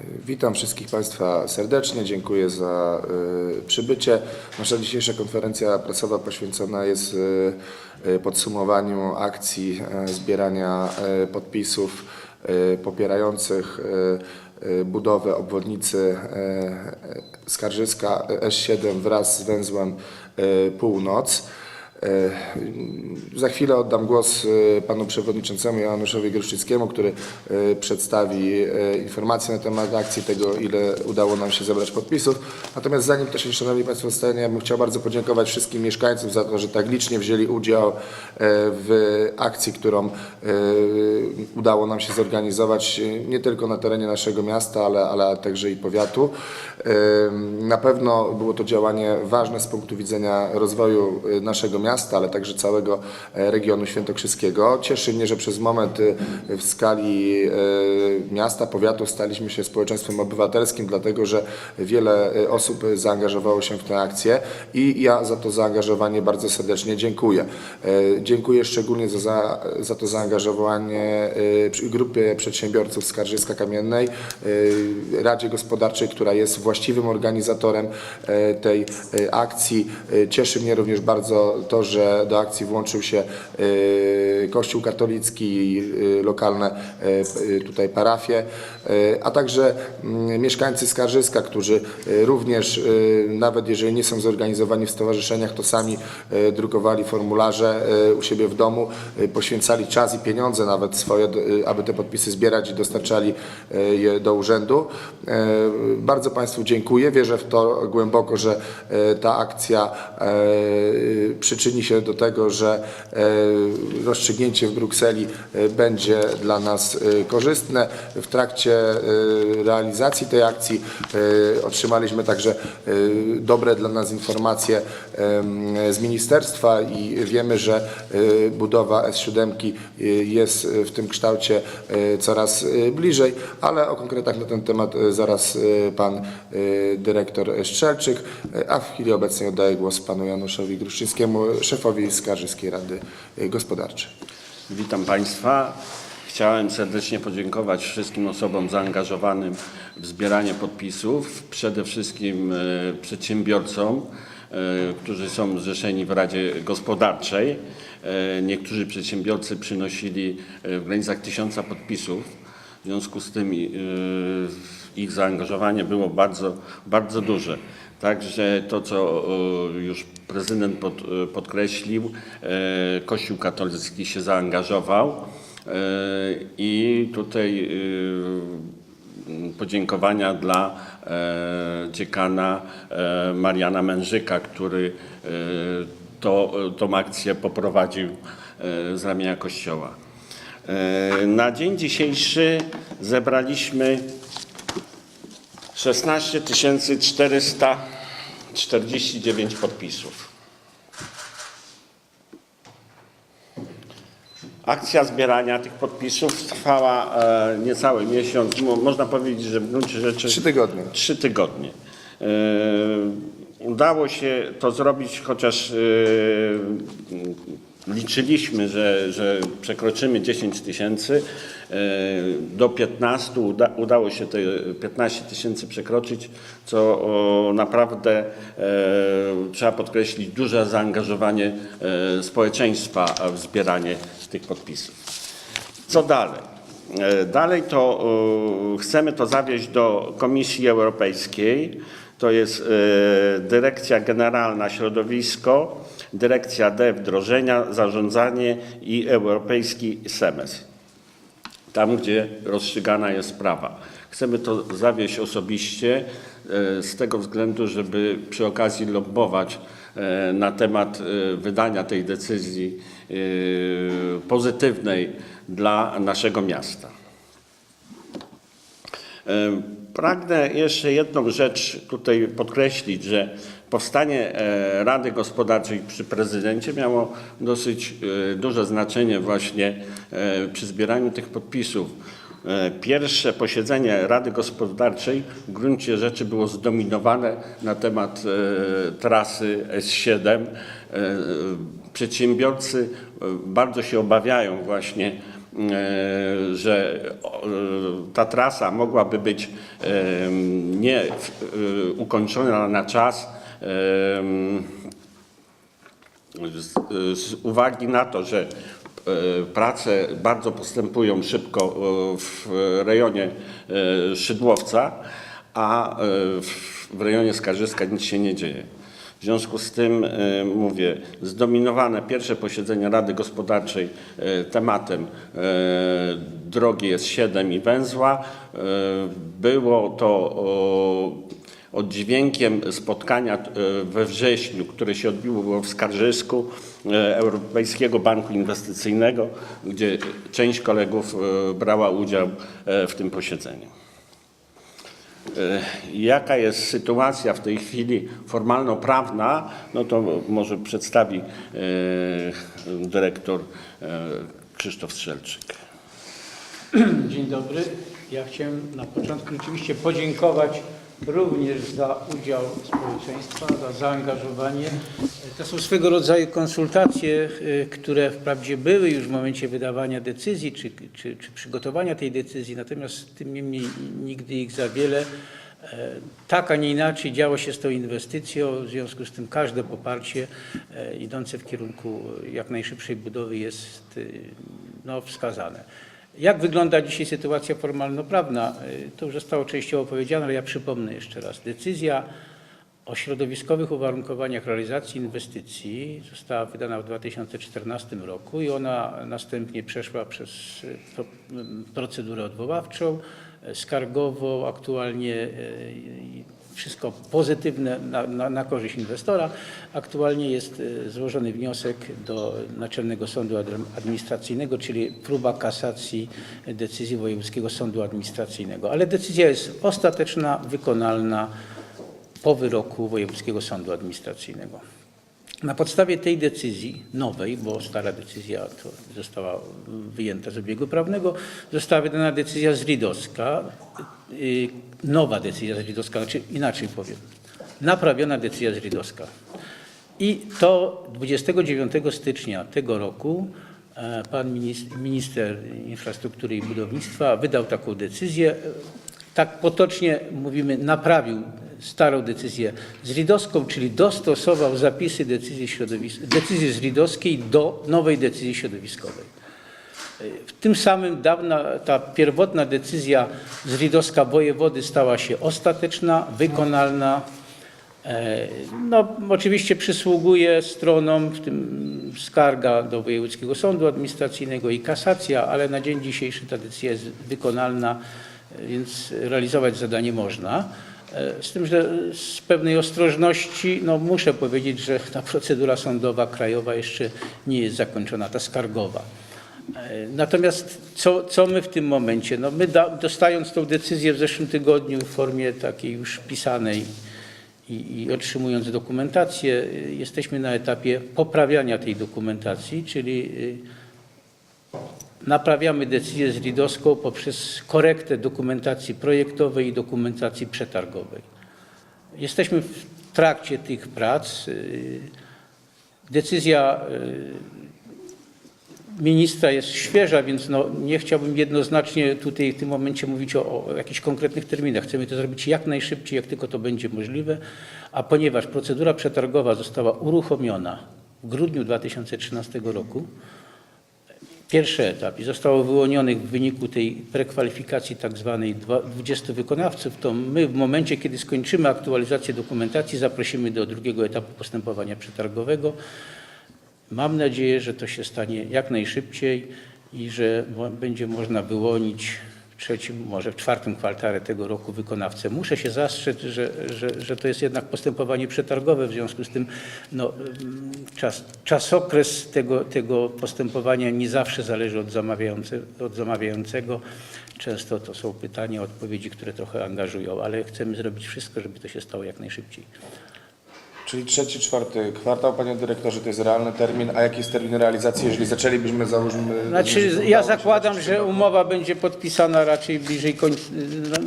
Witam wszystkich Państwa serdecznie, dziękuję za y, przybycie. Nasza dzisiejsza konferencja prasowa poświęcona jest y, y, podsumowaniu akcji zbierania podpisów popierających budowę obwodnicy Skarżyska S7 wraz z węzłem Północ. E, Za chwilę oddam głos e, panu przewodniczącemu Januszowi Gruszczyckiemu, który e, przedstawi informacje na temat akcji, tego ile udało nam się zebrać podpisów. Natomiast zanim to się, szanowni państwo, stanie, ja bym chciał bardzo podziękować wszystkim mieszkańcom za to, że tak licznie wzięli udział w akcji, którą udało nam się zorganizować nie tylko na terenie naszego miasta, ale, ale także i powiatu. Na pewno było to działanie ważne z punktu widzenia rozwoju naszego miasta, ale także całego e, regionu świętokrzyskiego. Cieszy mnie, że przez moment e, w skali e, miasta, powiatu staliśmy się społeczeństwem obywatelskim, dlatego że wiele e, osób zaangażowało się w tę akcję i ja za to zaangażowanie bardzo serdecznie dziękuję. Dziękuję szczególnie za, za, to zaangażowanie grupie przedsiębiorców Skarżyska Kamiennej, Radzie Gospodarczej, która jest właściwym organizatorem tej akcji. Cieszy mnie również bardzo to, że do akcji włączył się e, Kościół katolicki, e, lokalne p- tutaj parafie, a także mm, mieszkańcy Skarżyska, którzy również, nawet jeżeli nie są zorganizowani w stowarzyszeniach, to sami drukowali formularze u siebie w domu, poświęcali czas i pieniądze nawet swoje, aby te podpisy zbierać i dostarczali je do urzędu. Bardzo Państwu dziękuję. Wierzę w to głęboko, że ta akcja e, przyczyni się do tego, że e, rozstrzygnięcie w Brukseli e, będzie dla nas e, korzystne. W trakcie realizacji tej akcji otrzymaliśmy także dobre dla nas informacje z ministerstwa i wiemy, że budowa S7 e, jest w tym kształcie coraz bliżej, ale o konkretach na ten temat zaraz pan dyrektor Strzelczyk, a w chwili obecnej oddaję głos panu Januszowi Gruszczyńskiemu, szefowi Skarżyskiej Rady Gospodarczej. Witam Państwa. Chciałem serdecznie podziękować wszystkim osobom zaangażowanym w zbieranie podpisów, przede wszystkim e, przedsiębiorcom, e, którzy są zrzeszeni w Radzie Gospodarczej. E, Niektórzy przedsiębiorcy przynosili w granicach tysiąca podpisów. W związku z tym ich zaangażowanie było bardzo, bardzo duże. Także to, co e, już prezydent e, podkreślił, e, Kościół katolicki się zaangażował i tutaj podziękowania dla dziekana Mariana Mężyka, który to, tą akcję poprowadził z ramienia Kościoła. Na dzień dzisiejszy zebraliśmy 16 449 podpisów. Akcja zbierania tych podpisów trwała e, niecały miesiąc. Mo- Można powiedzieć, że w gruncie rzeczy Trzy tygodnie. Trzy tygodnie. E, Udało się to zrobić, chociaż e, liczyliśmy, że, że przekroczymy 10 tysięcy. E, Do 15 uda, udało się te 15 tysięcy przekroczyć, co naprawdę e, trzeba podkreślić duże zaangażowanie e, społeczeństwa w zbieranie tych podpisów. Co dalej? Dalej to chcemy to zawieźć do Komisji Europejskiej. To jest Dyrekcja Generalna Środowisko, Dyrekcja D Wdrożenia, Zarządzanie i Europejski Semestr. Tam, gdzie rozstrzygana jest sprawa. Chcemy to zawieźć osobiście e, z tego względu, żeby przy okazji lobbować e, na temat e, wydania tej decyzji pozytywnej dla naszego miasta. E, Pragnę jeszcze jedną rzecz tutaj podkreślić, że powstanie e, Rady Gospodarczej przy prezydencie miało dosyć e, duże znaczenie właśnie przy zbieraniu tych podpisów. Pierwsze posiedzenie Rady Gospodarczej w gruncie rzeczy było zdominowane na temat trasy S7. E, Przedsiębiorcy bardzo się obawiają właśnie że o, e, ta trasa mogłaby być e, nie e, ukończona na czas z, uwagi na to, że e, prace bardzo postępują szybko e, w rejonie e, Szydłowca, a e, w rejonie Skarżyska nic się nie dzieje. W związku z tym e, mówię, zdominowane pierwsze posiedzenie Rady Gospodarczej e, tematem e, drogi S7 i węzła. Było to oddźwiękiem spotkania we wrześniu, które się odbiło w Skarżysku Europejskiego Banku Inwestycyjnego, gdzie część kolegów brała udział w tym posiedzeniu. E, Jaka jest sytuacja w tej chwili formalno-prawna, no to może przedstawi e, dyrektor e, Krzysztof Strzelczyk. Dzień dobry. Ja chciałem na początku rzeczywiście podziękować również za udział społeczeństwa, za zaangażowanie. To są swego rodzaju konsultacje, y, które wprawdzie były już w momencie wydawania decyzji czy, czy, czy przygotowania tej decyzji, natomiast tym niemniej nigdy ich za wiele. E, Tak, a nie inaczej działo się z tą inwestycją, w związku z tym każde poparcie e, idące w kierunku jak najszybszej budowy jest y, no, wskazane. Jak wygląda dzisiaj sytuacja formalno-prawna? Y, To już zostało częściowo powiedziane, ale ja przypomnę jeszcze raz. Decyzja o środowiskowych uwarunkowaniach realizacji inwestycji została wydana w 2014 roku i ona następnie przeszła przez y, pro- m, procedurę odwoławczą, y, skargową, aktualnie wszystko pozytywne na, na, na korzyść inwestora. Aktualnie jest y, złożony wniosek do Naczelnego Sądu Administracyjnego, czyli próba kasacji decyzji Wojewódzkiego Sądu Administracyjnego. Ale decyzja jest ostateczna, wykonalna po wyroku Wojewódzkiego Sądu Administracyjnego. Na podstawie tej decyzji nowej, bo stara decyzja to została wyjęta z obiegu prawnego, została wydana decyzja zridowska, y, nowa decyzja zridowska, znaczy inaczej powiem, naprawiona decyzja zridowska. I to 29 stycznia tego roku e, pan minis- minister infrastruktury i budownictwa wydał taką decyzję. Tak potocznie mówimy, naprawił starą decyzję zridowską, czyli dostosował zapisy decyzji, decyzji zridowskiej do nowej decyzji środowiskowej. Tym samym dawna ta pierwotna decyzja zridowska wojewody stała się ostateczna, wykonalna. E, No, oczywiście przysługuje stronom, w tym skarga do Wojewódzkiego Sądu Administracyjnego i kasacja, ale na dzień dzisiejszy ta decyzja jest wykonalna, e, więc realizować zadanie można. E, Z tym, że z pewnej ostrożności, no muszę powiedzieć, że ta procedura sądowa krajowa jeszcze nie jest zakończona, ta skargowa. E, Natomiast co, co my w tym momencie? No my da, dostając tą decyzję w zeszłym tygodniu w formie takiej już pisanej i, i otrzymując dokumentację, y, jesteśmy na etapie poprawiania tej dokumentacji, czyli y, naprawiamy decyzję zridowską poprzez korektę dokumentacji projektowej i dokumentacji przetargowej. Jesteśmy w trakcie tych prac. Decyzja ministra jest świeża, więc no, nie chciałbym jednoznacznie tutaj w tym momencie mówić o, o jakichś konkretnych terminach. Chcemy to zrobić jak najszybciej, jak tylko to będzie możliwe, a ponieważ procedura przetargowa została uruchomiona w grudniu 2013 roku, Pierwszy etap i zostało wyłonionych w wyniku tej prekwalifikacji tak zwanej dwa- 20 wykonawców, to my w momencie, kiedy skończymy aktualizację dokumentacji, zaprosimy do drugiego etapu postępowania przetargowego. Mam nadzieję, że to się stanie jak najszybciej i że będzie można wyłonić w trzecim, może w czwartym kwartale tego roku wykonawcę. Muszę się zastrzec, że, że, że to jest jednak postępowanie przetargowe, w związku z tym no, czas, czasokres tego, tego postępowania nie zawsze zależy od, od zamawiającego. Często to są pytania, odpowiedzi, które trochę angażują, ale chcemy zrobić wszystko, żeby to się stało jak najszybciej. Czyli trzeci, czwarty kwartał, panie dyrektorze, to jest realny termin, a jaki jest termin realizacji, jeżeli zaczęlibyśmy, załóżmy... Znaczy, ja zakładam, że umowa będzie podpisana raczej bliżej końca,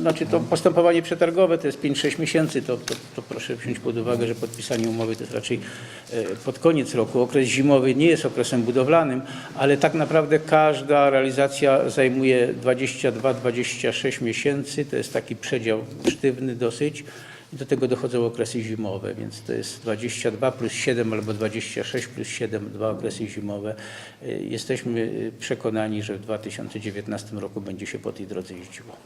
znaczy to postępowanie przetargowe to jest 5-6 miesięcy, to, to, to proszę wziąć pod uwagę, że podpisanie umowy to jest raczej e, pod koniec roku. Okres zimowy nie jest okresem budowlanym, ale tak naprawdę każda realizacja zajmuje 22-26 miesięcy, to jest taki przedział sztywny dosyć. Do tego dochodzą okresy zimowe, więc to jest 22 plus 7 albo 26 plus 7, dwa okresy zimowe. Y, Jesteśmy y, przekonani, że w 2019 roku będzie się po tej drodze jeździło.